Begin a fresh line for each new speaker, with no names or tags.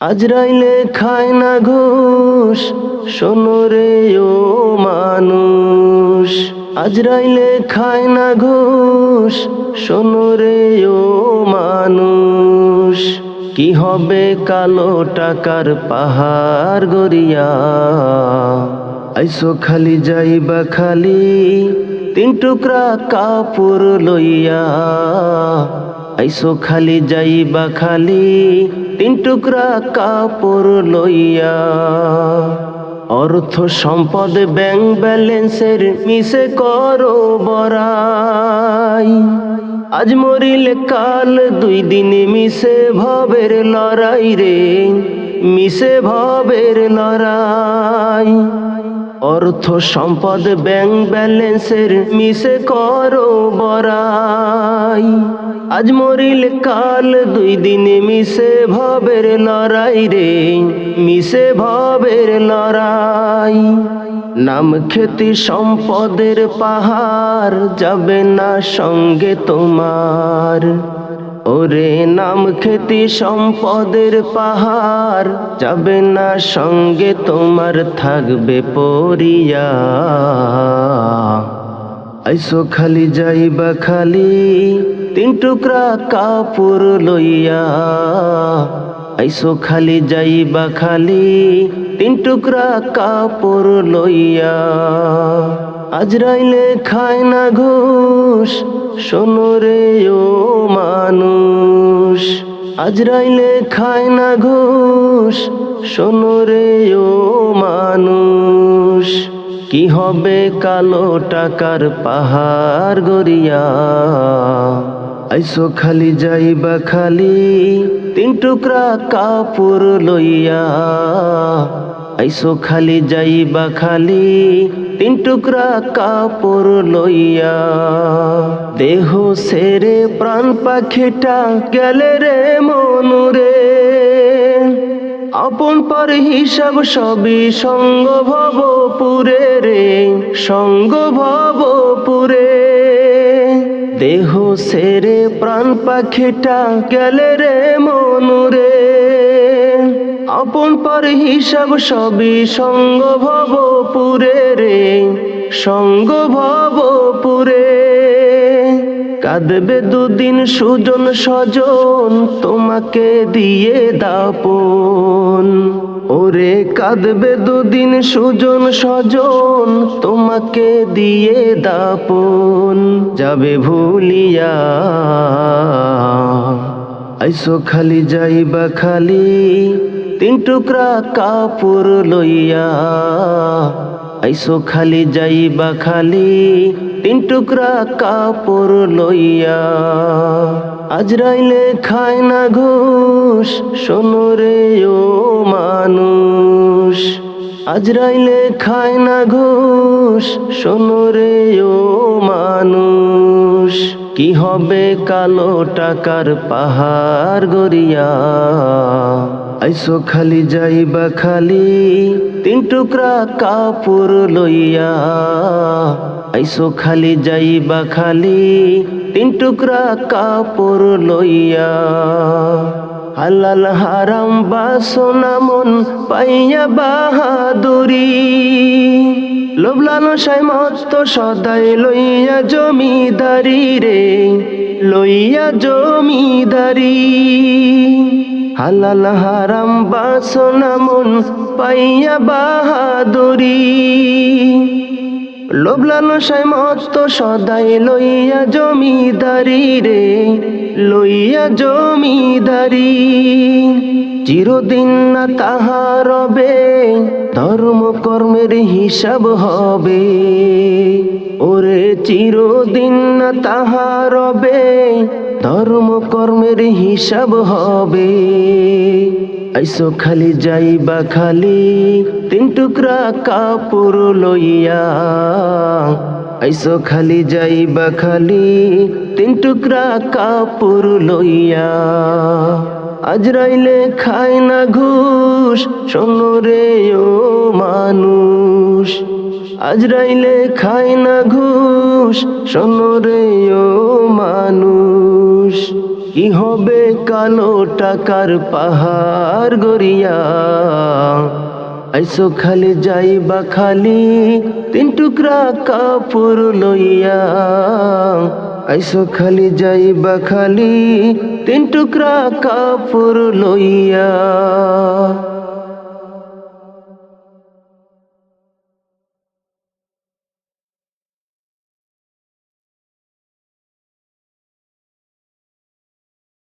আজরাইলে খায় না ঘুষ, শোনো রে ও মানুষ। আজরাইলে খায় না ঘুষ, শোনো রে ও মানুষ। কি হবে কালো টাকার পাহাড় গড়িয়া? আইসো খালি যাইবা খালি, তিন টুকরা কাপড় লইয়া। আইসো খালি যাইবা খালি, তিন টুকরা কাপড় লইয়া। অর্থ সম্পদ ব্যাংক ব্যালেন্সের মিশে করো বড়াই। আজ মরিলে কাল দুই দিন মিশে ভবের লড়াই রে, মিশে ভবের লড়াই। অর্থ সম্পদ ব্যাংক ব্যালেন্সের মিশে করো বড়াই। আজ মরিল কাল, দুই দিন মিশে ভবের লড়াই রে, মিশে ভবের লড়াই। নাম খ্যাতি সম্পদের পাহাড় যাবে না সঙ্গে তোমার। ওরে নাম খ্যাতি সম্পদের পাহাড়। যাবে না সঙ্গে তোমার থাকবে পরিয়া আইসো খালি যাইবা খালি, তিন টুকরা কাপড় লইয়া। আইসো খালি যাইবা খালি, তিন টুকরা কাপড় লইয়া। আজরাইলে খায় না ঘুষ, শোনো রে ও মানুষ। আজরাইলে খায় না ঘুষ, শোনো রে ও মানুষ। কি হবে কালো টাকার পাহাড় গড়িয়া? আইসো খালি যাইবা খালি, তিন টুকরা কাপড় লইয়া। আইসো খালি যাইবা খালি, তিন টুকরা কাপড় লইয়া। দেহ সেরে প্রাণ পাখিটা গেলে রে মনুরে। আপন পর হিসাব সবই সঙ্গ ভব পুরে রে সঙ্গ ভব পুরে দেহ সেরে প্রাণ পাখিটা গেলে রে মনুরে। আপন পর হিসাব সবই সঙ্গ ভব পুরে রে সঙ্গ ভব পুরে কাঁদবে দুদিন সুজন স্বজন, তোমাকে দিয়ে দাপন। ওরে কাঁদবে দুদিন সুজন স্বজন, তোমাকে দিয়ে দাপন। যাবে ভুলিয়া, আইসো খালি যাইবা খালি। তিন টুকরা কাপড় লইয়া আইসো খালি যাইবা খালি। তিন টুকরা কাপড় লইয়া আজরাইলে খায় না ঘুষ, শোনো রে ও মানুষ। আজরাইলে খায় না ঘুষ, শোনো রে ও মানুষ। কি হবে কালো টাকার পাহাড় গড়িয়া? আইসো খালি যাইবা খালি, তিন টুকরা কাপড় লইয়া। আইসো খালি যাইবা খালি, তিন টুকরা কাপড় লইয়া। হালাল হারাম বাসনা মন পাইয়া বাহাদুরি। লোবলানো সাই মত সদাই লইয়া জমিদারি রে, লইয়া জমিদারি। হালাল হারাম বাসনা মন পাইয়া বাহাদুরি। লোবলানো সাই মত সদাই লইয়া জমিদারি রে, লইয়া জমিদারি। চিরদিন না তাহা রবে ধর্ম কর্মের হিসাব হবে। ওরে চিরদিন না তাহা রবে ধর্ম কর্মের হিসাব হবে। আইসো খালি যাইবা খালি, তিন টুকরা কাপড় লইয়া। আইসো খালি যাইবা খালি, তিন টুকরা কাপড় লইয়া। আজরাইলে খায় না ঘুষ, শোনো রে ও মানুষ। আজরাইলে খায় না ঘুষ, শোনো রে ও মানুষ। কি হবে কালো টাকার পাহাড় গড়িয়া? আইসো খালি যাইবা খালি, তিন টুকরা কাপড় লইয়া। আইসো খালি যাইবা খালি, তিন টুকরা কাপড় লইয়া।